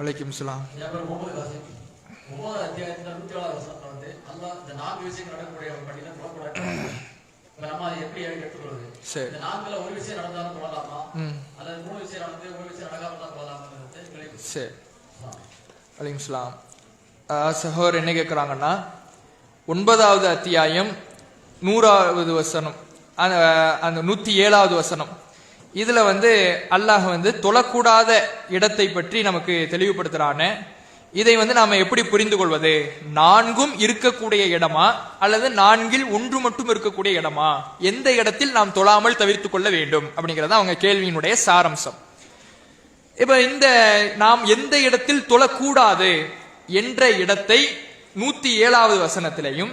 வலைக்கும் சலாம் ஒன்பதாவது அத்தியாயத்துல நூத்தி ஏழாவது வசனத்துல வந்து அல்லாஹ் இந்த நான்கு விஷயங்கள் நடக்கக்கூடிய ஒரு பள்ளியில தொழக்கூடாது இப்ப நம்ம அதை எப்படி எடுத்துக்கிறது சரி. இந்த நான்குல ஒரு விஷயம் நடந்தாலும் தொழலாமா ம். அல்லது மூணு விஷயம் நடந்து ஒரு விஷயம் நடக்காம தான் தொழலாமா கேள்வி சரி. வலைக்கும் சலாம் சகோதரர் என்ன கேட்குறாங்கன்னா ஒன்பதாவது அத்தியாயம் நூறாவது வசனம். அந்த அந்த நூற்றி ஏழாவது வசனம். இதில் வந்து அல்லாஹ் வந்து தொழக்கூடாத இடத்தை பற்றி நமக்கு தெளிவுபடுத்துகிறானே இதை வந்து நாம எப்படி புரிந்து கொள்வது? நான்கும் இருக்கக்கூடிய இடமா? அல்லது நான்கில் ஒன்று மட்டும் இருக்கக்கூடிய இடமா? எந்த இடத்தில் நாம் தொழாமல் தவிர்த்து கொள்ள வேண்டும்? அப்படிங்கிறது அவங்க கேள்வியினுடைய சாரம்சம். இப்ப இந்த நாம் எந்த இடத்தில் தொழக்கூடாது என்ற இடத்தை நூத்தி ஏழாவது வசனத்திலையும்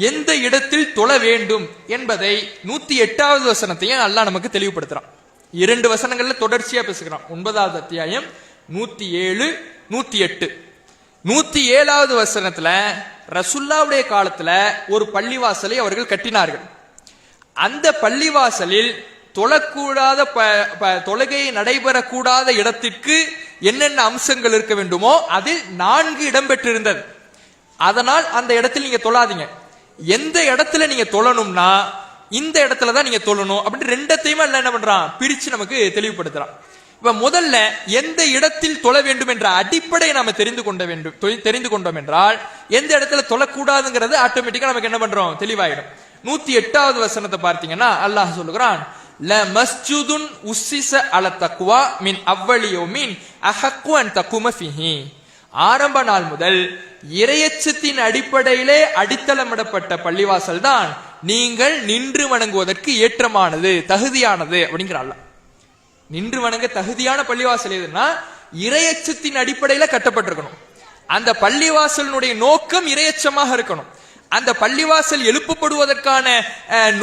எந்த இடத்தில் தொழ வேண்டும் என்பதை நூத்தி எட்டாவது வசனத்தையும் அல்லாஹ் நமக்கு தெளிவுபடுத்துறான். இரண்டு வசனங்கள்ல தொடர்ச்சியா பேசுகிறான். ஒன்பதாவது அத்தியாயம் நூத்தி ஏழு நூத்தி எட்டு நூத்தி ஏழாவது வசனத்துல ரசுல்லாவுடைய காலத்துல ஒரு பள்ளிவாசலை அவர்கள் கட்டினார்கள். அந்த பள்ளிவாசலில் தொழக்கூடாத ப- ப- தொழுகை நடைபெறக்கூடாத இடத்திற்கு என்னென்ன அம்சங்கள் இருக்க வேண்டுமோ அதில் நான்கு இடம் பெற்றிருந்தது அதனால் அந்த இடத்தில் நீங்க தொழாதீங்க. எந்த இடத்துல நீங்க தொழணும்னா இந்த இடத்துல தான் நீங்க தொழணும் அப்படின்னு ரெண்டத்தையுமே அல்லாஹ் என்ன பண்றான்? பிரிச்சு நமக்கு தெளிவுபடுத்துறான். இப்ப முதல்ல எந்த இடத்தில் தொழ வேண்டும் என்ற அடிப்படையை நாம தெரிந்து கொண்ட வேண்டும் தெரிந்து கொண்டோம் என்றால் எந்த இடத்துல தொழக்கூடாதுங்கிறது ஆட்டோமேட்டிக்கா நமக்கு என்ன பண்றோம்? தெளிவாயிடும். நூத்தி எட்டாவது வசனத்தை பார்த்தீங்கன்னா அல்லாஹ் சொல்லுகிறான் ல மஸ்ஜுதுன் உஸ்ஸிஸ அல தக்வா மின் அவ்வளியோ மீன் அஹக்கு அன் தக்கும ஃபிஹி. ஆரம்ப நாள் முதல் இரையச்சத்தின் அடிப்படையிலே அடித்தளமிடப்பட்ட பள்ளிவாசல் தான் நீங்கள் நின்று வணங்குவதற்கு ஏற்றமானது தகுதியானது அப்படிங்கிற நின்று வணங்க தகுதியான பள்ளிவாசல் எதுன்னா இரையச்சத்தின் அடிப்படையில கட்டப்பட்டிருக்கணும். அந்த பள்ளிவாசலினுடைய நோக்கம் இரையச்சமாக இருக்கணும். அந்த பள்ளிவாசல் எழுப்பப்படுவதற்கான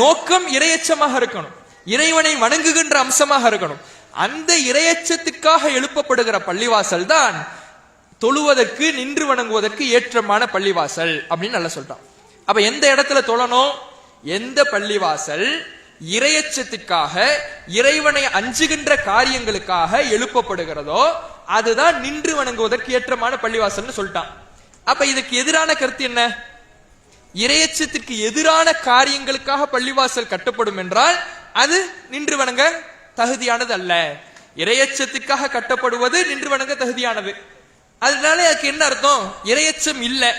நோக்கம் இரையச்சமாக இருக்கணும். இறைவனை வணங்குகின்ற அம்சமாக இருக்கணும். அந்த இரையச்சத்துக்காக எழுப்பப்படுகிற பள்ளிவாசல் தான் தொழுவதற்கு நின்று வணங்குவதற்கு ஏற்றமான பள்ளிவாசல் அப்படின்னு நல்லா சொல்றான். அப்ப எந்த இடத்துல தொழணும்? எந்த பள்ளிவாசல்? இரையச்சத்திற்காக இறைவனை அஞ்சுகின்ற காரியங்களுக்காக எழுப்பப்படுகிறதோ அதுதான் நின்று வணங்குவதற்கு ஏற்றமான பள்ளிவாசல்னு சொல்லிட்டான். அப்ப இதுக்கு எதிரான கருத்து என்ன? இரையச்சத்திற்கு எதிரான காரியங்களுக்காக பள்ளிவாசல் கட்டப்படும் என்றால் அது நின்று வணங்க தகுதியானது அல்ல. இரையச்சத்துக்காக கட்டப்படுவது நின்று வணங்க தகுதியானது. அதனால அதுக்கு என்ன அர்த்தம்? இரையச்சம் இல்லை.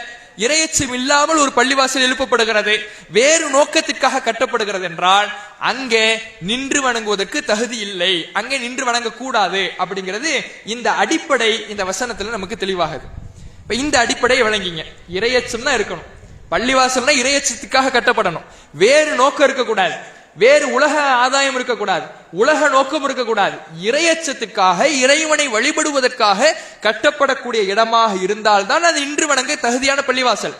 இரையச்சம் இல்லாமல் ஒரு பள்ளிவாசல் எழுப்பப்படுகிறது. வேறு நோக்கத்திற்காக கட்டப்படுகிறது என்றால் அங்கே நின்று வணங்குவதற்கு தகுதி இல்லை. அங்கே நின்று வணங்க கூடாது அப்படிங்கிறது இந்த அடிப்படை இந்த வசனத்துல நமக்கு தெளிவாகுது. இப்ப இந்த அடிப்படையை விளங்கிங்க இரையச்சம் தான் இருக்கணும். பள்ளிவாசல்னா இரையச்சத்துக்காக கட்டப்படணும். வேறு நோக்கம் இருக்கக்கூடாது. வேறு உலக ஆதாயம் இருக்கக்கூடாது உலக நோக்கம் இருக்கக்கூடாது. இறையச்சத்துக்காக இறைவனை வழிபடுவதற்காக கட்டப்படக்கூடிய இடமாக இருந்தால்தான் அது இன்று வணங்க தகுதியான பள்ளிவாசல்.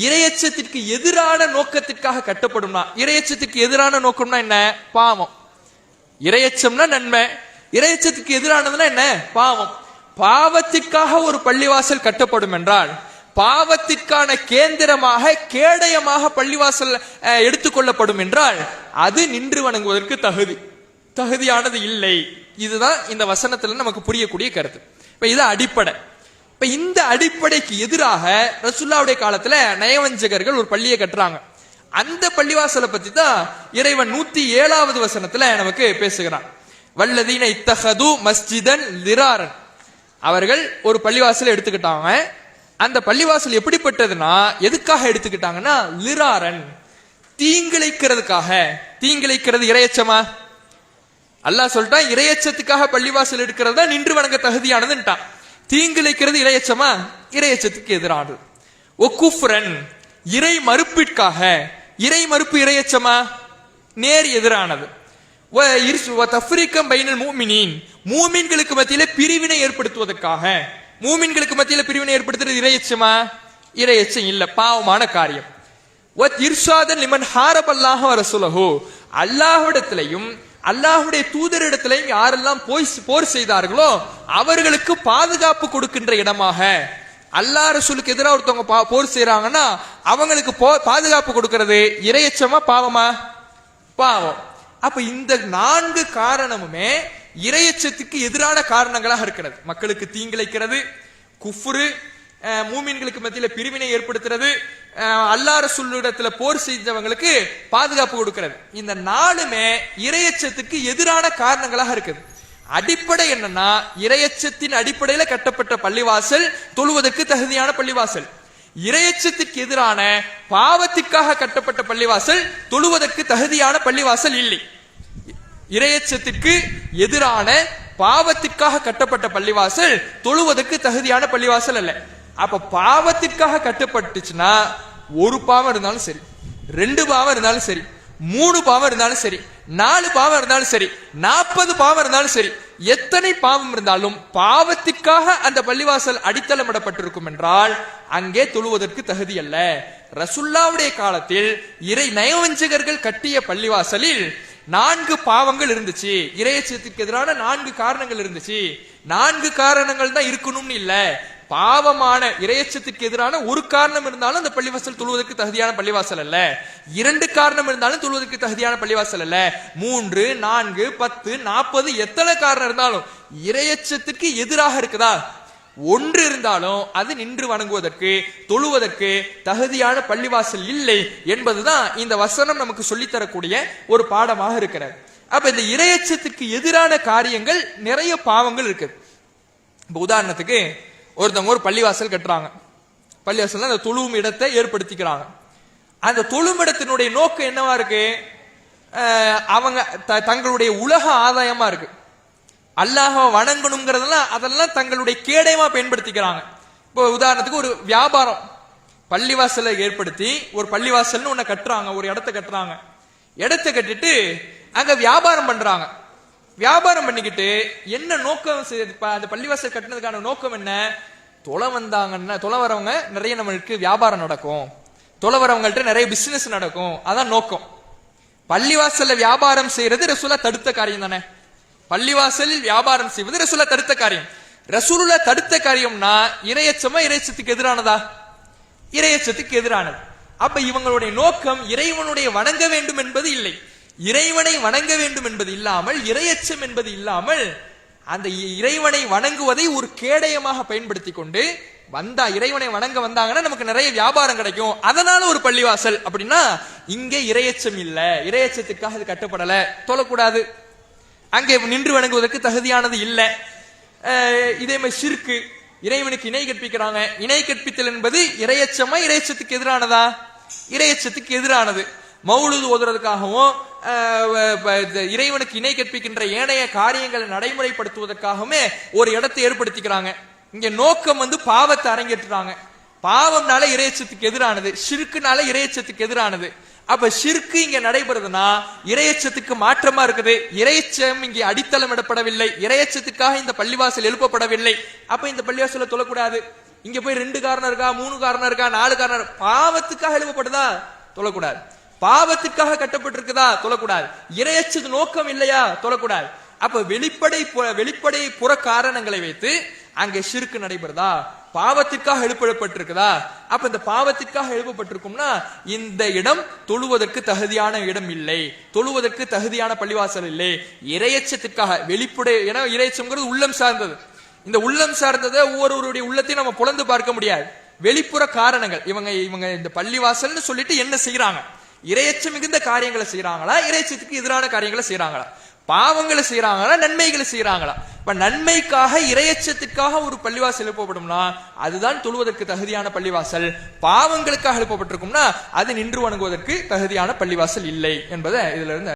இறையச்சத்திற்கு எதிரான நோக்கத்திற்காக கட்டப்படும்னா இறையச்சத்துக்கு எதிரான நோக்கம்னா என்ன? பாவம். இறையச்சம்னா நன்மை. இறையச்சத்துக்கு எதிரானதுன்னா என்ன? பாவம். பாவத்திற்காக ஒரு பள்ளிவாசல் கட்டப்படும் என்றால் பாவத்திற்கான கேந்திரமாக கேடயமாக பள்ளிவாசல் எடுத்துக்கொள்ளப்படும் என்றால் அது நின்று வணங்குவதற்கு தகுதி. தகுதியானது இல்லை. இதுதான் இந்த வசனத்துல நமக்கு புரியக்கூடிய கருத்து. இப்ப இது அடிப்படை. இப்ப இந்த அடிப்படைக்கு எதிராக ரசுல்லாவுடைய காலத்துல நயவஞ்சகர்கள் ஒரு பள்ளியை கட்டுறாங்க. அந்த பள்ளிவாசலை பத்தி தான் இறைவன் நூத்தி ஏழாவது வசனத்துல நமக்கு பேசுகிறான். வல்லதீன இத்தகது மஸ்ஜிதன் லிராரன். அவர்கள் ஒரு பள்ளிவாசலை எடுத்துக்கிட்டாங்க. அந்த பள்ளிவாசல் எப்படிப்பட்டதுன்னா எதுக்காக எடுத்துக்கிட்டாங்கன்னா லிராரன் தீங்கிழைக்கிறதுக்காக. தீங்கிழைக்கிறது இரையச்சமா? அல்லாஹ் சொல்லிட்டான் இரையச்சத்துக்காக பள்ளிவாசல் எடுக்கிறது தான் நின்று வணங்க தகுதியானதுன்ட்டான். தீங்கிழைக்கிறது இரையச்சமா? இரையச்சத்துக்கு எதிரானது. ஒக்குஃப்ரன் இறை மறுப்பிற்காக இறை மறுப்பு இரையச்சமா? நேர் எதிரானது. வ வ தஃப்ரீக்கம் பைனல் மூமினீன். மூமின்களுக்கு மத்தியிலே பிரிவினை ஏற்படுத்துவதற்காக மூமின்களுக்கு மத்தியில் பிரிவினை ஏற்படுத்துறது இரையச்சமா இரையச்சம் இல்ல பாவமான காரியம். ஒத் இர்ஷாதன் லிமன் ஹாரபல்லாஹ அல்லாஹிடத்திலையும் அல்லாஹ்விடத்திலையும் தூதர் தூதரிடத்திலையும் யாரெல்லாம் போய் போர் செய்தார்களோ அவர்களுக்கு பாதுகாப்பு கொடுக்கின்ற இடமாக அல்லாஹ் ரசூலுக்கு எதிராக ஒருத்தவங்க பா- போர் செய்யறாங்கன்னா அவங்களுக்கு போ- பாதுகாப்பு கொடுக்கறது இரையச்சமா பாவமா? பாவம். அப்ப இந்த நான்கு காரணமுமே இரையச்சத்துக்கு எதிரான காரணங்களாக இருக்கிறது. மக்களுக்கு தீங்கிழைக்கிறது குஃப்ரு மூமீன்களுக்கு மூமின்களுக்கு மத்தியில பிரிவினை ஏற்படுத்துறது அல்லாறு சொல்லிடத்துல போர் செஞ்சவங்களுக்கு பாதுகாப்பு கொடுக்கிறது. இந்த நாலுமே இரையச்சத்துக்கு எதிரான காரணங்களாக இருக்குது. அடிப்படை என்னன்னா இரையச்சத்தின் அடிப்படையில கட்டப்பட்ட பள்ளிவாசல் தொழுவதற்கு தகுதியான பள்ளிவாசல். இரையச்சத்திற்கு எதிரான பாவத்திற்காக கட்டப்பட்ட பள்ளிவாசல் தொழுவதற்கு தகுதியான பள்ளிவாசல் இல்லை. இரையச்சத்திற்கு எதிரான பாவத்திற்காக கட்டப்பட்ட பள்ளிவாசல் தொழுவதற்கு தகுதியான பள்ளிவாசல் அல்ல. அப்ப பாவத்திற்காக கட்டப்பட்டுச்சுன்னா ஒரு பாவம் இருந்தாலும் சரி ரெண்டு பாவம் இருந்தாலும் சரி மூணு பாவம் இருந்தாலும் சரி நாலு பாவம் இருந்தாலும் சரி நாற்பது பாவம் இருந்தாலும் சரி எத்தனை பாவம் இருந்தாலும் பாவத்திற்காக அந்த பள்ளிவாசல் அடித்தளமிடப்பட்டிருக்கும் என்றால் அங்கே தொழுவதற்கு தகுதி அல்ல. ரசுல்லாவுடைய காலத்தில் இறை நயவஞ்சகர்கள் கட்டிய பள்ளிவாசலில் நான்கு பாவங்கள் இருந்துச்சு. இறையச்சத்துக்கு எதிரான நான்கு காரணங்கள் இருந்துச்சு. நான்கு காரணங்கள் தான் இருக்கணும்னு இல்ல. பாவமான இறையச்சத்துக்கு எதிரான ஒரு காரணம் இருந்தாலும் அந்த பள்ளிவாசல் தொழுவதற்கு தகுதியான பள்ளிவாசல் அல்ல. இரண்டு காரணம் இருந்தாலும் தொழுவதற்கு தகுதியான பள்ளிவாசல் அல்ல. மூன்று நான்கு பத்து நாற்பது எத்தனை காரணம் இருந்தாலும் இறையச்சத்துக்கு எதிராக இருக்குதா? ஒன்று இருந்தாலும் அது நின்று வணங்குவதற்கு தொழுவதற்கு தகுதியான பள்ளிவாசல் இல்லை என்பதுதான் இந்த வசனம் நமக்கு சொல்லித்தரக்கூடிய ஒரு பாடமாக இருக்கிறது. அப்ப இந்த இரையச்சத்துக்கு எதிரான காரியங்கள் நிறைய பாவங்கள் இருக்குது இப்ப உதாரணத்துக்கு ஒருத்தவங்க ஒரு பள்ளிவாசல் கட்டுறாங்க. பள்ளிவாசல் அந்த தொழுவும் இடத்தை ஏற்படுத்திக்கிறாங்க. அந்த தொழும் இடத்தினுடைய நோக்கம் என்னவா இருக்கு? அவங்க த- தங்களுடைய உலக ஆதாயமா இருக்கு. அல்லாஹாவை வணங்கணுங்கிறதெல்லாம் அதெல்லாம் தங்களுடைய கேடயமா பயன்படுத்திக்கிறாங்க. இப்போ உதாரணத்துக்கு ஒரு வியாபாரம். பள்ளிவாசலை ஏற்படுத்தி ஒரு பள்ளிவாசல்னு ஒன்று கட்டுறாங்க ஒரு இடத்த கட்டுறாங்க. இடத்த கட்டிட்டு அங்க வியாபாரம் பண்றாங்க. வியாபாரம் பண்ணிக்கிட்டு என்ன நோக்கம் அந்த பள்ளிவாசல் கட்டினதுக்கான நோக்கம் என்ன? தொலை வந்தாங்கன்னா தொலை வரவங்க நிறைய நம்மளுக்கு வியாபாரம் நடக்கும். தொலை வரவங்கள்ட்ட நிறைய பிசினஸ் நடக்கும். அதான் நோக்கம். பள்ளிவாசல்ல வியாபாரம் செய்யறது ரசூலா தடுத்த காரியம் தானே. பள்ளிவாசலில் வியாபாரம் செய்வது ரசூலா தடுத்த காரியம். ரசூலுல்லா தடுத்த காரியம்னா இரையச்சமா இறைச்சத்துக்கு எதிரானதா? இரையச்சத்துக்கு எதிரானது. அப்ப இவங்களுடைய நோக்கம் இறைவனுடைய வணங்க வேண்டும் என்பது இல்லை. இறைவனை வணங்க வேண்டும் என்பது இல்லாமல் இரையச்சம் என்பது இல்லாமல் அந்த இ- இறைவனை வணங்குவதை ஒரு கேடயமாக பயன்படுத்தி கொண்டு வந்தா இறைவனை வணங்க வந்தாங்கன்னா நமக்கு நிறைய வியாபாரம் கிடைக்கும். அதனால ஒரு பள்ளிவாசல் அப்படின்னா இங்கே இரையச்சம் இல்லை. இரையச்சத்துக்காக இது கட்டப்படல. தொழக்கூடாது. அங்கே நின்று வணங்குவதற்கு தகுதியானது இல்லை. இதே மாதிரி சிறுக்கு இறைவனுக்கு இணை கற்பிக்கிறாங்க. இணை கற்பித்தல் என்பது இறையச்சமா இறையச்சத்துக்கு எதிரானதா? இறையச்சத்துக்கு எதிரானது. மௌலுது ஓதுறதுக்காகவும் இந்த இறைவனுக்கு இணை கற்பிக்கின்ற ஏனைய காரியங்களை நடைமுறைப்படுத்துவதற்காகவுமே ஒரு இடத்தை ஏற்படுத்திக்கிறாங்க. இங்க நோக்கம் வந்து பாவத்தை அரங்கேற்றுறாங்க. பாவம்னால இறையச்சத்துக்கு எதிரானது. சிறுக்குனால இறையச்சத்துக்கு எதிரானது. அப்ப சிற்கு இங்க நடைபெறுதுன்னா இரையச்சத்துக்கு மாற்றமா இருக்குது. இரையச்சம் இங்கே அடித்தளமிடப்படவில்லை. இரையச்சத்துக்காக இந்த பள்ளிவாசல் எழுப்பப்படவில்லை. அப்ப இந்த பள்ளிவாசல தொழக்கூடாது. இங்க போய் ரெண்டு காரணம் இருக்கா மூணு காரணம் இருக்கா நாலு காரணம் பாவத்துக்காக எழுப்பப்படுதா? தொழக்கூடாது. பாவத்துக்காக கட்டப்பட்டிருக்குதா? தொழக்கூடாது. இரையச்சது நோக்கம் இல்லையா? தொழக்கூடாது. அப்ப வெளிப்படை வெளிப்படை புற காரணங்களை வைத்து அங்க சிறுக்கு நடைபெறுதா? பாவத்திற்காக எழுப்பப்பட்டிருக்குதா? அப்ப இந்த பாவத்திற்காக எழுப்பப்பட்டிருக்கும்னா இந்த இடம் தொழுவதற்கு தகுதியான இடம் இல்லை. தொழுவதற்கு தகுதியான பள்ளிவாசல் இல்லை. இரையச்சத்திற்காக வெளிப்புடைய ஏன்னா இரையச்சம்ங்கிறது உள்ளம் சார்ந்தது. இந்த உள்ளம் சார்ந்ததை ஒவ்வொருவருடைய உள்ளத்தையும் நம்ம புலந்து பார்க்க முடியாது. வெளிப்புற காரணங்கள். இவங்க இவங்க இந்த பள்ளிவாசல்னு சொல்லிட்டு என்ன செய்யறாங்க இரையச்சம் மிகுந்த காரியங்களை செய்யறாங்களா இரையச்சத்துக்கு எதிரான காரியங்களை செய்யறாங்களா பாவங்களை செய்யறாங்களா நன்மைகளை செய்யறாங்களா இப்ப நன்மைக்காக இரையச்சத்துக்காக ஒரு பள்ளிவாசல் எழுப்பப்படும்னா அதுதான் தொழுவதற்கு தகுதியான பள்ளிவாசல். பாவங்களுக்காக எழுப்பப்பட்டிருக்கும்னா அது நின்று வணங்குவதற்கு தகுதியான பள்ளிவாசல் இல்லை என்பதை இதுல இருந்து